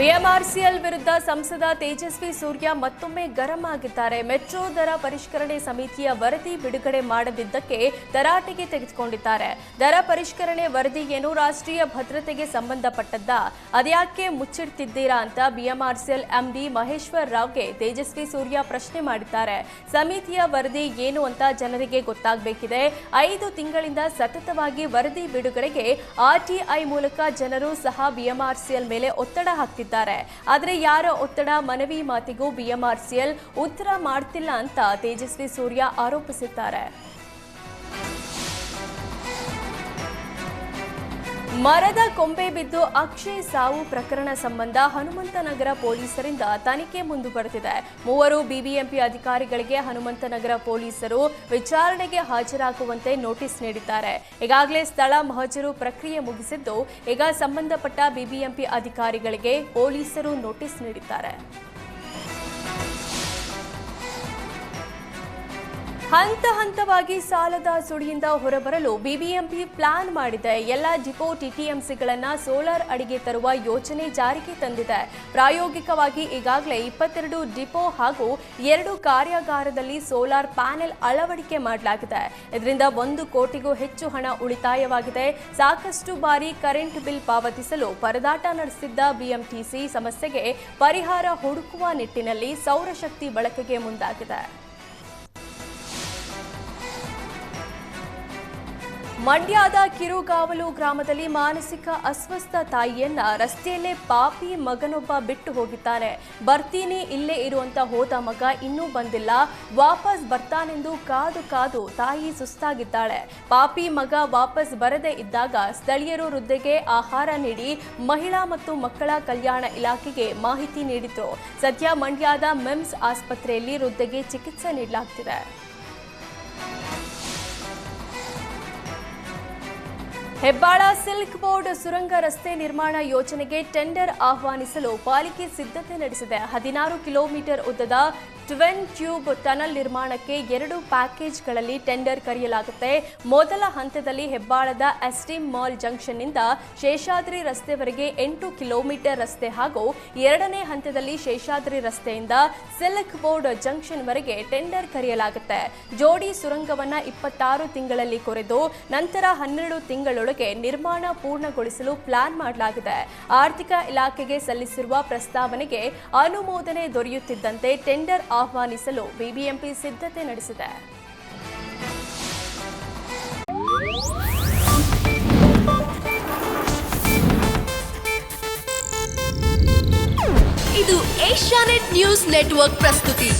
BMRCL ವಿರುದ್ಧ ಸಂಸದ ತೇಜಸ್ವಿ ಸೂರ್ಯ ಮತ್ತೊಮ್ಮೆ ಗರಂ ಆಗಿದ್ದಾರೆ. ಮೆಟ್ರೋ ದರ ಪರಿಷ್ಕರಣೆ ಸಮಿತಿಯ ವರದಿ ಬಿಡುಗಡೆ ಮಾಡದಿದ್ದಕ್ಕೆ ತರಾಟೆಗೆ ತೆಗೆದುಕೊಂಡಿದ್ದಾರೆ. ದರ ಪರಿಷ್ಕರಣೆ ವರದಿ ಏನು ರಾಷ್ಟ್ರೀಯ ಭದ್ರತೆಗೆ ಸಂಬಂಧಪಟ್ಟದ್ದ? ಅದ್ಯಾಕೆ ಮುಚ್ಚಿಡ್ತಿದ್ದೀರಾ ಅಂತ ಬಿಎಂಆರ್ಸಿಎಲ್ ಎಂಡಿ ಮಹೇಶ್ವರ್ ರಾವ್ಗೆ ತೇಜಸ್ವಿ ಸೂರ್ಯ ಪ್ರಶ್ನೆ ಮಾಡಿದ್ದಾರೆ. ಸಮಿತಿಯ ವರದಿ ಏನು ಅಂತ ಜನರಿಗೆ ಗೊತ್ತಾಗಬೇಕಿದೆ. ಐದು ತಿಂಗಳಿಂದ ಸತತವಾಗಿ ವರದಿ ಬಿಡುಗಡೆಗೆ ಆರ್ಟಿಐ ಮೂಲಕ ಜನರು ಸಹ ಬಿಎಂಆರ್ಸಿಎಲ್ ಮೇಲೆ ಒತ್ತಡ ಹಾಕ್ತಿದ್ದಾರೆ. ಆದರೆ ಯಾರ ಒತ್ತಡ ಮನವಿ ಮಾತಿಗೂ ಬಿಎಂಆರ್ಸಿಎಲ್ ಉತ್ತರ ಮಾಡ್ತಿಲ್ಲ ಅಂತ ತೇಜಸ್ವಿ ಸೂರ್ಯ ಆರೋಪಿಸಿದ್ದಾರೆ. ಮರದ ಕೊಂಬೆ ಬಿದ್ದು ಅಕ್ಷಯ್ ಸಾವು ಪ್ರಕರಣ ಸಂಬಂಧ ಹನುಮಂತನಗರ ಪೊಲೀಸರಿಂದ ತನಿಖೆ ಮುಂದುವರೆದಿದೆ. ಮೂವರು ಬಿಬಿಎಂಪಿ ಅಧಿಕಾರಿಗಳಿಗೆ ಹನುಮಂತನಗರ ಪೊಲೀಸರು ವಿಚಾರಣೆಗೆ ಹಾಜರಾಗುವಂತೆ ನೋಟಿಸ್ ನೀಡಿದ್ದಾರೆ. ಈಗಾಗಲೇ ಸ್ಥಳ ಮಹಜರು ಪ್ರಕ್ರಿಯೆ ಮುಗಿಸಿದ್ದು, ಈಗ ಸಂಬಂಧಪಟ್ಟ ಬಿಬಿಎಂಪಿ ಅಧಿಕಾರಿಗಳಿಗೆ ಪೊಲೀಸರು ನೋಟಿಸ್ ನೀಡಿದ್ದಾರೆ. ಹಂತ ಹಂತವಾಗಿ ಸಾಲದ ಸುಳಿಯಿಂದ ಹೊರಬರಲು ಬಿಬಿಎಂಪಿ ಪ್ಲಾನ್ ಮಾಡಿದೆ. ಎಲ್ಲ ಡಿಪೋ ಟಿಟಿಎಂಸಿಗಳನ್ನ ಸೋಲಾರ್ ಅಡಿಗೆ ತರುವ ಯೋಜನೆ ಜಾರಿಗೆ ತಂದಿದೆ. ಪ್ರಾಯೋಗಿಕವಾಗಿ ಈಗಾಗಲೇ ಇಪ್ಪತ್ತೆರಡು ಡಿಪೋ ಹಾಗೂ ಎರಡು ಕಾರ್ಯಾಗಾರದಲ್ಲಿ ಸೋಲಾರ್ ಪ್ಯಾನೆಲ್ ಅಳವಡಿಕೆ ಮಾಡಲಾಗಿದೆ. ಇದರಿಂದ ಒಂದು ಕೋಟಿಗೂ ಹೆಚ್ಚು ಹಣ ಉಳಿತಾಯವಾಗಿದೆ. ಸಾಕಷ್ಟು ಬಾರಿ ಕರೆಂಟ್ ಬಿಲ್ ಪಾವತಿಸಲು ಪರದಾಟ ನಡೆಸಿದ್ದ ಬಿಎಂಟಿಸಿ ಸಮಸ್ಯೆಗೆ ಪರಿಹಾರ ಹುಡುಕುವ ನಿಟ್ಟಿನಲ್ಲಿ ಸೌರಶಕ್ತಿ ಬಳಕೆಗೆ ಮುಂದಾಗಿದೆ. ಮಂಡ್ಯದ ಕಿರುಗಾವಲು ಗ್ರಾಮದಲ್ಲಿ ಮಾನಸಿಕ ಅಸ್ವಸ್ಥ ತಾಯಿಯನ್ನ ರಸ್ತೆಯಲ್ಲೇ ಪಾಪಿ ಮಗನೊಬ್ಬ ಬಿಟ್ಟು ಹೋಗಿದ್ದಾನೆ. ಬರ್ತೀನಿ, ಇಲ್ಲೇ ಇರುವಂತ ಹೋದ ಮಗ ಇನ್ನೂ ಬಂದಿಲ್ಲ. ವಾಪಸ್ ಬರ್ತಾನೆಂದು ಕಾದು ಕಾದು ತಾಯಿ ಸುಸ್ತಾಗಿದ್ದಾಳೆ. ಪಾಪಿ ಮಗ ವಾಪಸ್ ಬರದೇ ಇದ್ದಾಗ ಸ್ಥಳೀಯರು ವೃದ್ಧೆಗೆ ಆಹಾರ ನೀಡಿ ಮಹಿಳಾ ಮತ್ತು ಮಕ್ಕಳ ಕಲ್ಯಾಣ ಇಲಾಖೆಗೆ ಮಾಹಿತಿ ನೀಡಿತು. ಸದ್ಯ ಮಂಡ್ಯದ ಮಿಮ್ಸ್ ಆಸ್ಪತ್ರೆಯಲ್ಲಿ ವೃದ್ಧೆಗೆ ಚಿಕಿತ್ಸೆ ನೀಡಲಾಗ್ತಿದೆ. ಹೆಬ್ಬಾಳ ಸಿಲ್ಕ್ ಬೋರ್ಡ್ ಸುರಂಗ ರಸ್ತೆ ನಿರ್ಮಾಣ ಯೋಜನೆಗೆ ಟೆಂಡರ್ ಆಹ್ವಾನಿಸಲು ಪಾಲಿಕೆ ಸಿದ್ಧತೆ ನಡೆಸಿದೆ. ಹದಿನಾರು ಕಿಲೋಮೀಟರ್ ಉದ್ದದ ಟ್ವೆನ್ ಟ್ಯೂಬ್ ಟನಲ್ ನಿರ್ಮಾಣಕ್ಕೆ ಎರಡು ಪ್ಯಾಕೇಜ್ಗಳಲ್ಲಿ ಟೆಂಡರ್ ಕರೆಯಲಾಗುತ್ತೆ. ಮೊದಲ ಹಂತದಲ್ಲಿ ಹೆಬ್ಬಾಳದ ಎಸ್ಟಿಮ್ ಮಾಲ್ ಜಂಕ್ಷನ್ನಿಂದ ಶೇಷಾದ್ರಿ ರಸ್ತೆವರೆಗೆ ಎಂಟು ಕಿಲೋಮೀಟರ್ ರಸ್ತೆ ಹಾಗೂ ಎರಡನೇ ಹಂತದಲ್ಲಿ ಶೇಷಾದ್ರಿ ರಸ್ತೆಯಿಂದ ಸಿಲ್ಕ್ ಬೋರ್ಡ್ ಜಂಕ್ಷನ್ವರೆಗೆ ಟೆಂಡರ್ ಕರೆಯಲಾಗುತ್ತೆ. ಜೋಡಿ ಸುರಂಗವನ್ನು ಇಪ್ಪತ್ತಾರು ತಿಂಗಳಲ್ಲಿ ಕೊರೆದು ನಂತರ ಹನ್ನೆರಡು ತಿಂಗಳೊಳಗೆ ನಿರ್ಮಾಣ ಪೂರ್ಣಗೊಳಿಸಲು ಪ್ಲಾನ್ ಮಾಡಲಾಗಿದೆ. ಆರ್ಥಿಕ ಇಲಾಖೆಗೆ ಸಲ್ಲಿಸಿರುವ ಪ್ರಸ್ತಾವನೆಗೆ ಅನುಮೋದನೆ ದೊರೆಯುತ್ತಿದ್ದಂತೆ ಟೆಂಡರ್ ಆಹ್ವಾನಿಸಲು ಬಿಬಿಎಂಪಿ ಸಿದ್ಧತೆ ನಡೆಸಿದೆ. ಇದು ಏಷ್ಯಾನೆಟ್ ನ್ಯೂಸ್ ನೆಟ್ವರ್ಕ್ ಪ್ರಸ್ತುತಿ.